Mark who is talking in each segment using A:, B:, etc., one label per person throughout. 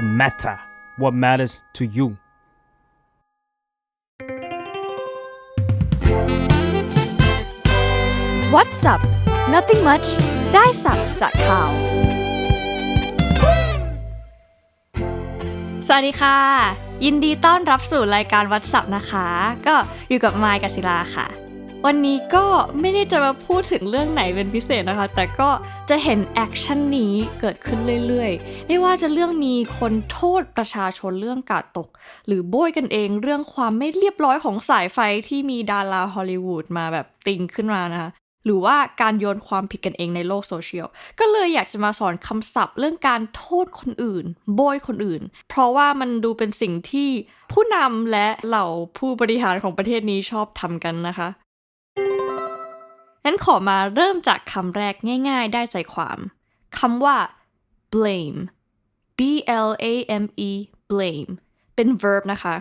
A: the matter what matters to you
B: What's up Nothing much ได้สับจากข่าว สวัสดีค่ะ ยินดีต้อนรับสู่รายการวัดสับนะคะ ก็อยู่กับไมค์กับศิลาค่ะ วันนี้ก็ไม่ได้จะมาพูดถึงเรื่องไหนเป็นพิเศษนะคะ แต่ก็จะเห็นแอคชั่นนี้เกิดขึ้นเรื่อยๆ ไม่ว่าจะเรื่องมีคนโทษประชาชนเรื่องกาดตก หรือโบยกันเองเรื่องความไม่เรียบร้อยของสายไฟที่มีดาราฮอลลีวูดมาแบบติงขึ้นมานะคะหรือว่าการโยนความผิดกันเองในโลกโซเชียล ก็เลยอยากจะมาสอนคำศัพท์เรื่องการโทษคนอื่น โบยคนอื่น เพราะว่ามันดูเป็นสิ่งที่ผู้นำและเหล่าผู้บริหารของประเทศนี้ชอบทำกันนะคะ งั้นขอมาเริ่มจากคำแรกง่าย ๆ ได้ใจความคำว่า blame b l a m e blame เป็น verb นะคะ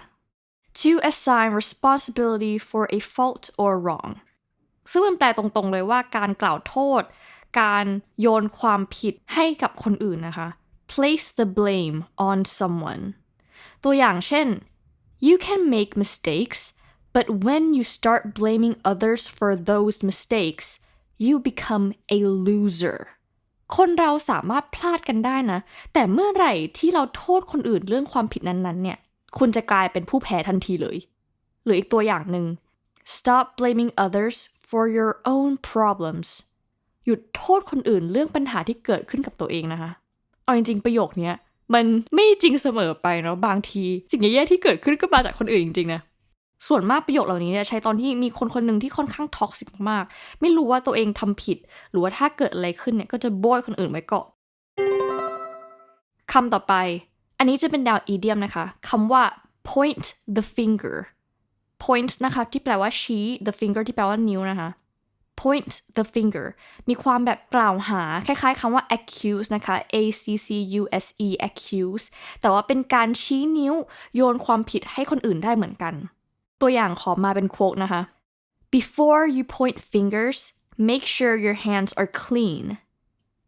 B: to assign responsibility for a fault or wrong ซึ่งมันแปลตรงๆเลยว่าการกล่าวโทษ การโยนความผิดให้กับคนอื่นนะคะ place the blame on someone ตัวอย่างเช่น you can make mistakes but when you start blaming others for those mistakes you become a loser คนเราสามารถพลาดกันได้นะ แต่เมื่อไหร่ที่เราโทษคนอื่นเรื่องความผิดนั้นๆเนี่ย คุณจะกลายเป็นผู้แพ้ทันทีเลย หรืออีกตัวอย่างหนึ่ง stop blaming others for your own problems หยุดโทษคนอื่นเรื่องปัญหาที่เกิดขึ้นกับตัวเองนะคะ เอาจริงๆประโยคนี้มันไม่จริงเสมอไปเนาะ บางที สิ่งแย่ๆที่เกิดขึ้นก็มาจากคนอื่นจริงๆนะ ส่วนมากประโยคเหล่านี้เนี่ยใช้ตอนที่มีคนคนหนึ่งที่ค่อนข้างท็อกซิกมาก ไม่รู้ว่าตัวเองทำผิด หรือว่าถ้าเกิดอะไรขึ้นเนี่ยก็จะโบยคนอื่นไว้ก่อนคำต่อไป อันนี้จะเป็นดาวอีเดียมนะคะคำว่า point the finger point นะคะที่แปลว่าชี้ the finger ที่แปลว่านิ้วนะคะ point the finger มีความแบบกล่าวหา คล้ายๆคำว่า accuse นะคะ a c c u s e accuse แต่ว่าเป็นการชี้นิ้วโยนความผิดให้คนอื่นได้เหมือนกัน ตัวอย่างขอมาเป็นโค้ดนะคะ before you point fingers make sure your hands are clean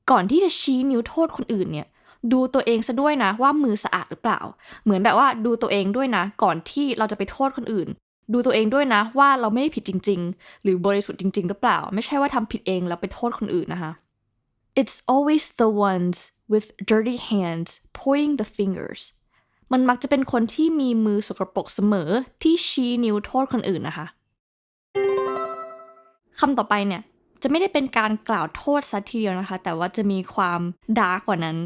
B: ก่อนที่จะชี้นิ้วโทษคนอื่นเนี่ย ดูตัวเองซะด้วยนะว่ามือสะอาดหรือเปล่า เหมือนแบบว่าดูตัวเองด้วยนะ ก่อนที่เราจะไปโทษคนอื่น ดูตัวเองด้วยนะว่าเราไม่ได้ผิดจริง ๆ หรือบริสุทธิ์จริง ๆ หรือเปล่า ไม่ใช่ว่าทำผิดเองแล้วไปโทษคนอื่นนะคะ It's always the ones with dirty hands pointing the fingers มันมักจะเป็นคนที่มีมือสกรปรกเสมอที่ชี้นิ้วโทษคนอื่นนะคะคำต่อไปเนี่ยจะไม่ได้เป็นการกล่าวโทษซะทีเดียวนะคะ แต่ว่าจะมีความดาร์กกว่านั้น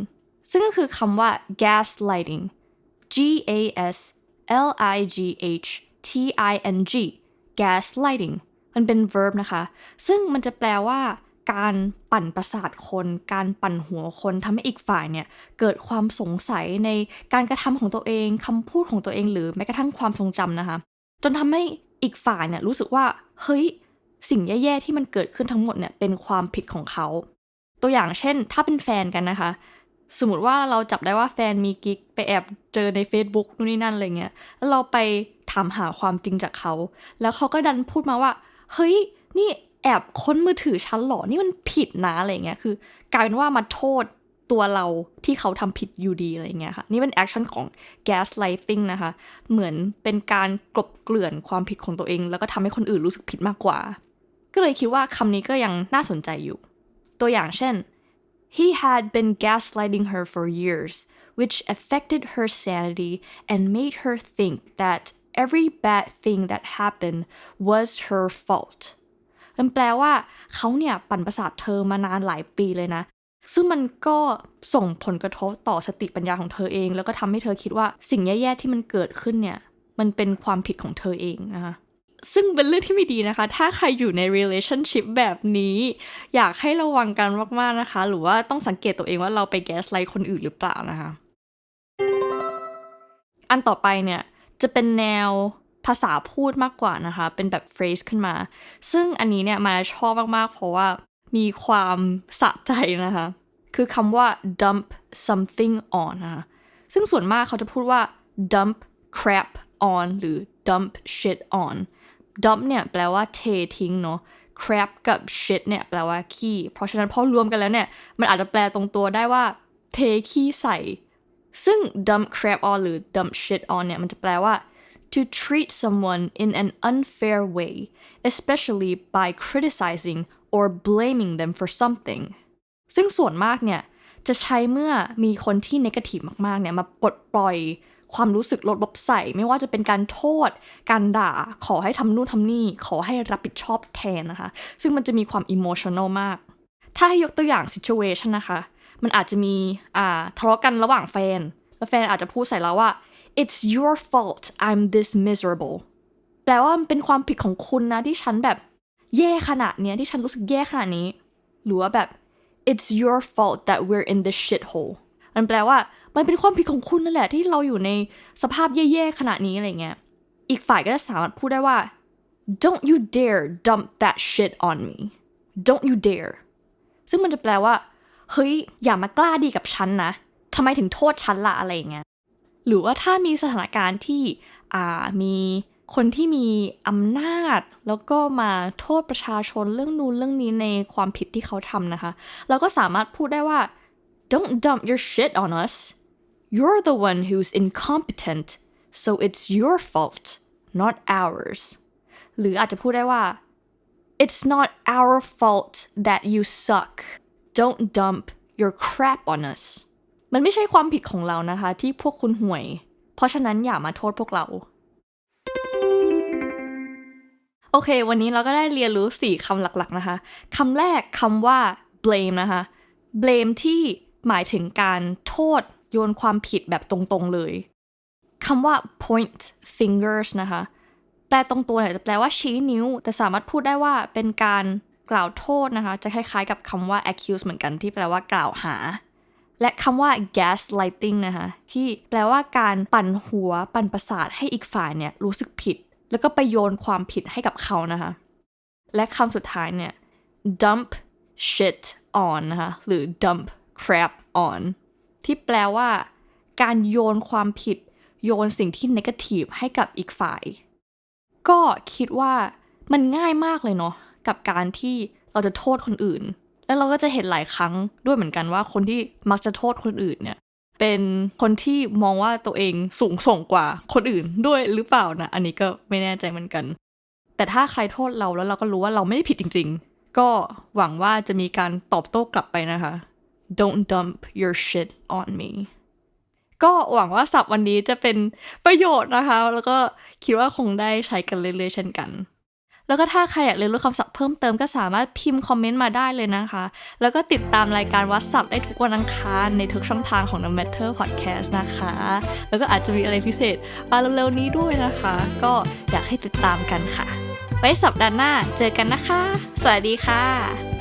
B: ซึ่งก็คือคำว่า gaslighting G A S L I G H T I N G gaslighting มันเป็น verb นะคะ ซึ่งมันจะแปลว่า การปั่นประสาทคน การปั่นหัวคนทำให้อีกฝ่ายเนี่ยเกิดความสงสัยในการกระทำของตัวเองคำพูดของตัวเองหรือแม้กระทั่งความทรงจำนะคะ จนทำให้อีกฝ่ายเนี่ยรู้สึกว่าเฮ้ยสิ่งแย่ๆที่มันเกิดขึ้นทั้งหมดเนี่ยเป็นความผิดของเขา ตัวอย่างเช่น ถ้าเป็นแฟนกันนะคะ สมมติว่าเราจับได้ว่าแฟนมีกิ๊กไปแอบเจอใน Facebook นู่นนี่นั่นอะไรเงี้ยแล้วเราไปถามหาความจริงจากเขา แล้วเขาก็ดันพูดมาว่า เฮ้ย นี่ แอบค้นมือถือฉันหรอ นี่มันผิดนะอะไรเงี้ย คือกลายเป็นว่ามาโทษตัวเราที่เขาทำผิดอยู่ดีอะไรเงี้ยค่ะ นี่เป็นแอคชั่นของ gaslighting นะคะ เหมือนเป็นการกลบเกลื่อนความผิดของตัวเอง แล้วก็ทำให้คนอื่นรู้สึกผิดมากกว่า ก็เลยคิดว่าคำนี้ก็ยังน่าสนใจอยู่ ตัวอย่างเช่น He had been gaslighting her for years, which affected her sanity and made her think that every bad thing that happened was her fault. มันแปลว่าเขาเนี่ยปั่นประสาทเธอมานานหลายปีเลยนะ ซึ่งมันก็ส่งผลกระทบต่อสติปัญญาของเธอเอง แล้วก็ทำให้เธอคิดว่าสิ่งแย่ๆที่มันเกิดขึ้นเนี่ย มันเป็นความผิดของเธอเองนะคะซึ่งเป็นเรื่องที่ไม่ดีนะคะ ถ้าใครอยู่ใน relationship แบบนี้ อยากให้ระวังกันมากๆนะคะ หรือว่าต้องสังเกตตัวเองว่าเราไปแกสไลท์คนอื่นหรือเปล่านะคะ อันต่อไปเนี่ย จะเป็นแนว ภาษาพูดมากกว่านะคะ เป็นแบบ phrase ขึ้นมา ซึ่งอันนี้เนี่ยมาชอบมากๆ เพราะว่ามีความสะใจนะคะ คือคำว่า dump something on นะคะ ซึ่งส่วนมากเขาจะพูดว่า dump crap on หรือ dump shit on dump เนี่ยแปลว่าเททิ้งเนาะ crap กับ shit เนี่ยแปลว่าขี้ เพราะฉะนั้นพอรวมกันแล้วเนี่ย มันอาจจะแปลตรงตัวได้ว่า เทขี้ใส่ ซึ่ง dump crap on หรือ dump shit on เนี่ยมันจะแปลว่า to treat someone in an unfair way especially by criticizing or blaming them for something ซึ่งส่วนมากเนี่ย จะใช้เมื่อมีคนที่นกาทีฟมากๆ เนี่ยมาปลดปล่อยความรู้สึกลดลบใส่ ไม่ว่าจะเป็นการโทษ การด่า ขอให้ทำนู่นทำนี่ ขอให้รับผิดชอบแทนนะคะ ซึ่งมันจะมีความอิโมชัน a ลมาก ถ้าให้ยกตัวอย่าง situation นะคะ มันอาจจะมีอ่าทะเลาะกันระหว่างแฟน แล้วแฟนอาจจะพูดใส่เราว่า it's your fault I'm this miserable แปลว่ามันเป็นความผิดของคุณนะที่ฉันแบบแย่ขนาดเนี้ยที่ฉันรู้สึกแย่ขนาดนี้ หรือว่าแบบ it's your fault that we're in this shithole มันแปลว่ามันเป็นความผิดของคุณนั่นแหละที่เราอยู่ในสภาพแย่ๆขนาดนี้อะไรเงี้ย อีกฝ่ายก็จะสามารถพูดได้ว่า don't you dare dump that shit on me don't you dare ซึ่งมันจะแปลว่า เฮ้ย อย่ามากล้าดีกับฉันนะทำไมถึงโทษฉันละอะไรเงี้ย หรือว่าถ้ามีสถานการณ์ที่มีคนที่มีอำนาจ แล้วก็มาโทษประชาชนเรื่องนู้นเรื่องนี้ในความผิดที่เขาทำนะคะ เราก็สามารถพูดได้ว่า don't dump your shit on us you're the one who's incompetent so it's your fault not ours หรืออาจจะพูดได้ว่า it's not our fault that you suck don't dump your crap on us มันไม่ใช่ความผิดของเรานะคะ ที่พวกคุณห่วย เพราะฉะนั้นอย่ามาโทษพวกเรา โอเค วันนี้เราก็ได้เรียนรู้ 4คำหลักๆนะคะคำแรกคำว่า blame นะคะ blame ที่หมายถึงการโทษโยนความผิดแบบตรงๆเลยคำว่า point fingers นะคะ แปลตรงตัวเนี่ยจะแปลว่าชี้นิ้ว แต่สามารถพูดได้ว่าเป็นการกล่าวโทษนะคะ จะคล้ายๆกับคำว่า accuse เหมือนกันที่แปลว่ากล่าวหา และคำว่า gaslighting นะคะที่แปลว่าการปั่นหัวปั่นประสาทให้อีกฝ่ายเนี่ยรู้สึกผิด แล้วก็ไปโยนความผิดให้กับเขานะคะและคำสุดท้ายเนี่ย dump shit on นะคะหรือ dump crap on ที่แปลว่า การโยนความผิด โยนสิ่งที่ negative ให้กับอีกฝ่าย ก็คิดว่ามันง่ายมากเลยเนาะกับการที่เราจะโทษคนอื่น แล้วเราก็จะเห็นหลายครั้งด้วยเหมือนกันว่าคนที่มักจะโทษคนอื่นเนี่ย เป็นคนที่มองว่าตัวเองสูงส่งกว่าคนอื่นด้วยหรือเปล่านะ อันนี้ก็ไม่แน่ใจเหมือนกัน แต่ถ้าใครโทษเราแล้วเราก็รู้ว่าเราไม่ได้ผิดจริง ๆ ก็หวังว่าจะมีการตอบโต้กลับไปนะคะ don't dump your shit on me ก็หวังว่าศัพท์วันนี้จะเป็นประโยชน์นะคะ แล้วก็คิดว่าคงได้ใช้กันเรื่อยๆเช่นกัน แล้วก็ถ้าใครอยากเรียนรู้คำศัพท์เพิ่มเติมก็สามารถพิมพ์คอมเมนต์มาได้เลยนะคะ แล้วก็ติดตามรายการวัดศัพท์ได้ทุกวันอังคารในทุกช่องทางของ The Matter Podcast นะคะ แล้วก็อาจจะมีอะไรพิเศษมาเร็วๆนี้ด้วยนะคะ ก็อยากให้ติดตามกันค่ะ ไว้สัปดาห์หน้าเจอกันนะคะ สวัสดีค่ะ